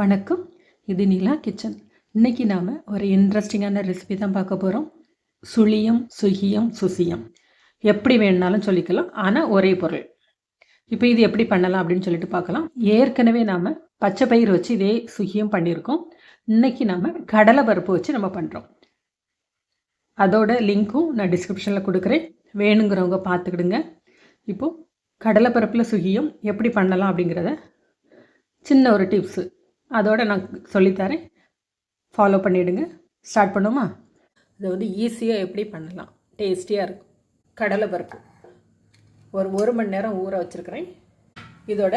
வணக்கம். இது நிலா கிச்சன். இன்னைக்கு நாம் ஒரு இன்ட்ரெஸ்டிங்கான ரெசிபி தான் பார்க்க போகிறோம் சுழியம் சுகியம் சுசியம். எப்படி வேணுனாலும் சொல்லிக்கலாம். ஆனால் ஒரே பொருள். இப்போ இது எப்படி பண்ணலாம் அப்படின்னு சொல்லிட்டு பார்க்கலாம். ஏற்கனவே நாம் பச்சை பயிர் வச்சு இதே சுகியம் பண்ணியிருக்கோம். இன்னைக்கு நாம் கடலை பருப்பு வச்சு நம்ம பண்ணுறோம் அதோட லிங்க்கும் நான் டிஸ்கிரிப்ஷனில் கொடுக்குறேன். வேணுங்கிறவங்க பார்த்துக்கிடுங்க. இப்போது கடலைப்பருப்பில் சுகியம் எப்படி பண்ணலாம் அப்படிங்கிறத சின்ன ஒரு டிப்ஸு அதோட நான் சொல்லித்தரேன். ஃபாலோ பண்ணிவிடுங்க ஸ்டார்ட் பண்ணுமா இதை வந்து ஈஸியாக எப்படி பண்ணலாம்? டேஸ்டியாக இருக்கும். கடலை பருப்பு. ஒரு ஒரு மணி நேரம் ஊற வச்சுருக்கிறேன். இதோட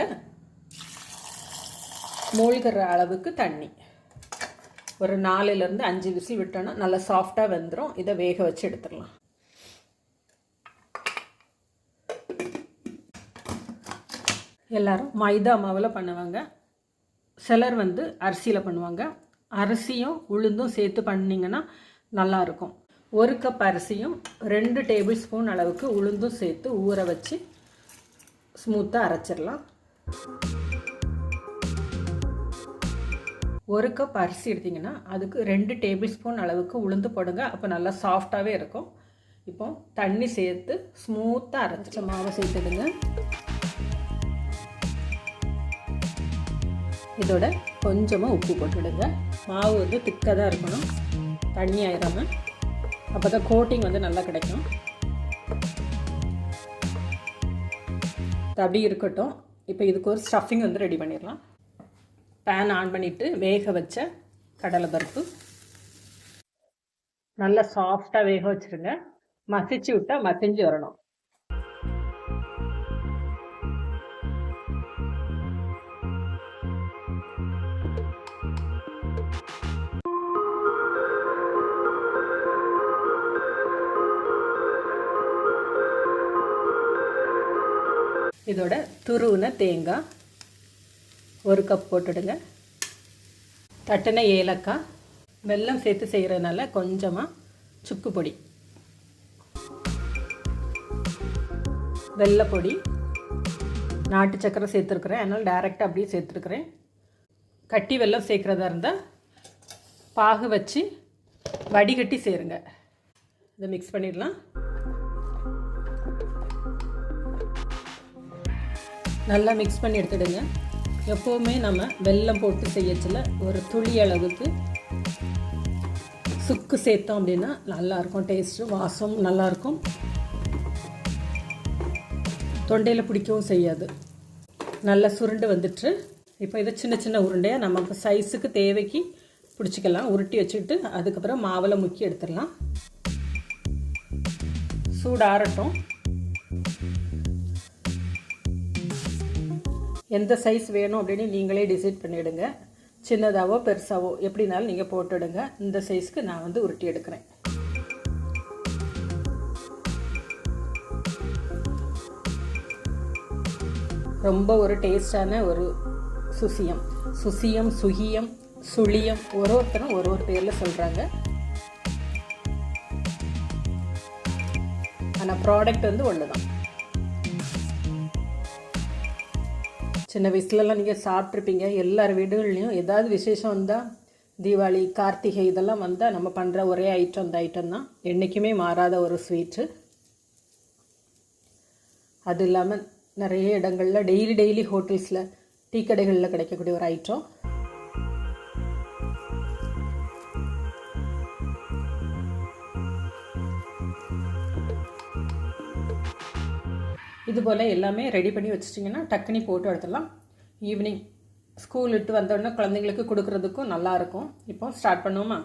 மூழ்கிற அளவுக்கு தண்ணி. ஒரு நாலுலேருந்து அஞ்சு விசில் விட்டோன்னா நல்லா சாஃப்டாக வெந்துடும் இதை வேக வச்சு எடுத்துடலாம். எல்லாரும் மைதா மாவில் பண்ணுவாங்க. சிலர் வந்து அரிசியில் பண்ணுவாங்க. அரிசியும் உளுந்தும் சேர்த்து பண்ணிங்கன்னா நல்லாயிருக்கும். ஒரு கப் அரிசியும் ரெண்டு டேபிள் ஸ்பூன் அளவுக்கு உளுந்தும் சேர்த்து ஊற வச்சு ஸ்மூத்தாக அரைச்சிடலாம். ஒரு கப் அரிசி எடுத்திங்கன்னா அதுக்கு ரெண்டு டேபிள் ஸ்பூன் அளவுக்கு உளுந்து போடுங்க. அப்போ நல்லா சாஃப்டாகவே இருக்கும். இப்போ தண்ணி சேர்த்து ஸ்மூத்தாக அரைச்ச மாவை சேர்த்துடுங்க இதோட கொஞ்சமாக உப்பு போட்டுவிடுங்க மாவு வந்து திக்காக தான் இருக்கணும். தண்ணி ஆயிடாமல் அப்போ தான் கோட்டிங் வந்து நல்லா கிடைக்கும். அப்படி இருக்கட்டும். இப்போ இதுக்கு ஒரு ஸ்டஃபிங் வந்து ரெடி பண்ணிடலாம். பேன் ஆன் பண்ணிவிட்டு வேக வச்ச கடலை பருப்பு. நல்லா சாஃப்டாக வேக வச்சுருங்க. மசிச்சு விட்டால் மசிஞ்சு வரணும். இதோட துருவின தேங்காய் ஒரு கப் போட்டுடுங்க. தட்டின ஏலக்காய் வெல்லம் சேர்த்து செய்கிறதுனால கொஞ்சமாக சுக்கு பொடி. வெள்ளைப்பொடி நாட்டு சக்கரை சேர்த்துருக்குறேன். அதனால் டேரெக்டாக அப்படியே சேர்த்துருக்குறேன். கட்டி வெல்லம் சேர்க்குறதா இருந்தால் பாகு வச்சு வடிகட்டி சேருங்க. இதை மிக்ஸ் பண்ணிடலாம். நல்லா மிக்ஸ் பண்ணி எடுத்துடுங்க. எப்போவுமே நம்ம வெல்லம் போட்டு செய்யச்சில் ஒரு துளி அளவுக்கு சுக்கு சேர்த்தோம் அப்படின்னா நல்லாயிருக்கும் டேஸ்ட்டு வாசம் நல்லாயிருக்கும் தொண்டையில் பிடிக்கவும் செய்யாது. நல்லா சுருண்டு வந்துட்டு இப்போ இதை சின்ன சின்ன உருண்டையாக நமக்கு சைஸுக்கு தேவைக்கு பிடிச்சிக்கலாம். உருட்டி வச்சுக்கிட்டு அதுக்கப்புறம் மாவில் முக்கி எடுத்துடலாம். சூடாரட்டும் எந்த சைஸ் வேணும் அப்படின்னு நீங்களே டிசைட் பண்ணிவிடுங்க சின்னதாகவோ பெருசாகவோ எப்படினாலும் நீங்கள் போட்டுடுங்க. இந்த சைஸ்க்கு நான் வந்து உருட்டி எடுக்கிறேன். ரொம்ப ஒரு டேஸ்டான ஒரு சுசியம். சுசியம் சுகியம் சுழியம் ஒரு ஒருத்தரும் ஒரு ஒரு பேரில் சொல்கிறாங்க ஆனால் ப்ராடக்ட் வந்து ஒன்று தான் சின்ன வயசுலலாம் நீங்கள் சாப்பிட்ருப்பீங்க. எல்லார் வீடுகள்லையும் ஏதாவது விசேஷம் வந்தால் தீபாவளி கார்த்திகை இதெல்லாம் வந்தால் நம்ம பண்ணுற ஒரே ஐட்டம் அந்த ஐட்டம் தான். என்றைக்குமே மாறாத ஒரு ஸ்வீட்டு அது இல்லாமல் நிறைய இடங்களில் டெய்லி டெய்லி ஹோட்டல்ஸில் டீ கடைகளில் கிடைக்கக்கூடிய ஒரு ஐட்டம் இது போல் எல்லாமே ரெடி பண்ணி வச்சிட்டிங்கன்னா டக்குனி போட்டு எடுத்துடலாம். ஈவினிங் ஸ்கூல் விட்டு வந்தோடனே குழந்தைங்களுக்கு கொடுக்குறதுக்கும் நல்லாயிருக்கும் இப்போ ஸ்டார்ட் பண்ணுவோமா?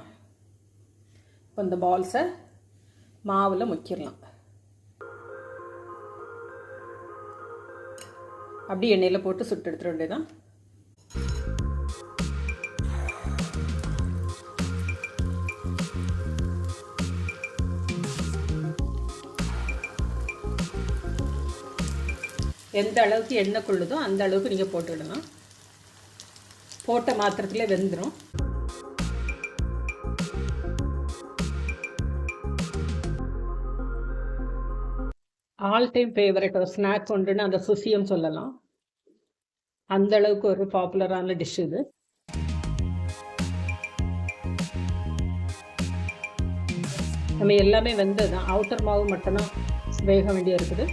இப்போ இந்த பால்ஸை மாவில் முக்கிடலாம் அப்படி எண்ணெயில் போட்டு சுட்டு எடுத்துட வேண்டியதான் எந்த அளவுக்கு எண்ணெய் கொள்ளுதோ அந்த அளவுக்கு நீங்கள் போட்டுவிடணும் போட்ட மாத்திரத்தில் வெந்துடும் ஆல் டைம் ஃபேவரட் ஒரு ஸ்நாக் ஒன்றுன்னு அந்த சுசியம் சொல்லலாம். அந்த அளவுக்கு ஒரு பாப்புலரான டிஷ் இது. நம்ம எல்லாமே வெந்தது தான் அவுட்டர் மாவு மட்டும்தான் வேக வேண்டியது இருக்குது.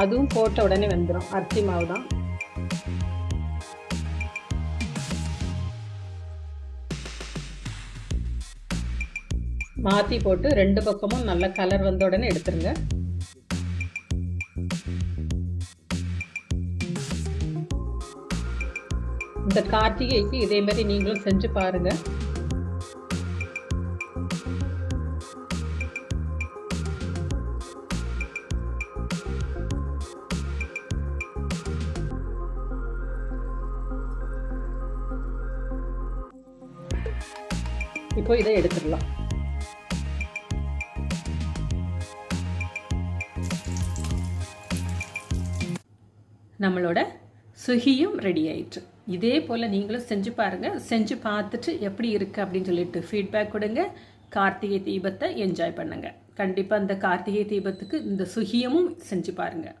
அதுவும் போட்ட உடனே வெந்துடும் அரிசி மாவு தான். மாற்றி போட்டு ரெண்டு பக்கமும் நல்ல கலர் வந்த உடனே எடுத்துருங்க. இந்த கார்த்திகைக்கு இதே மாதிரி நீங்களும் செஞ்சு பாருங்கள் இப்போ இதை எடுத்துடலாம். நம்மளோட சுகியும் ரெடி ஆயிட்டு. இதே போல் நீங்களும் செஞ்சு பாருங்கள் செஞ்சு பார்த்துட்டு எப்படி இருக்குது அப்படின்னு சொல்லிட்டு ஃபீட்பேக் கொடுங்க. கார்த்திகை தீபத்தை என்ஜாய் பண்ணுங்கள் கண்டிப்பாக இந்த கார்த்திகை தீபத்துக்கு இந்த சுகியமும் செஞ்சு பாருங்கள்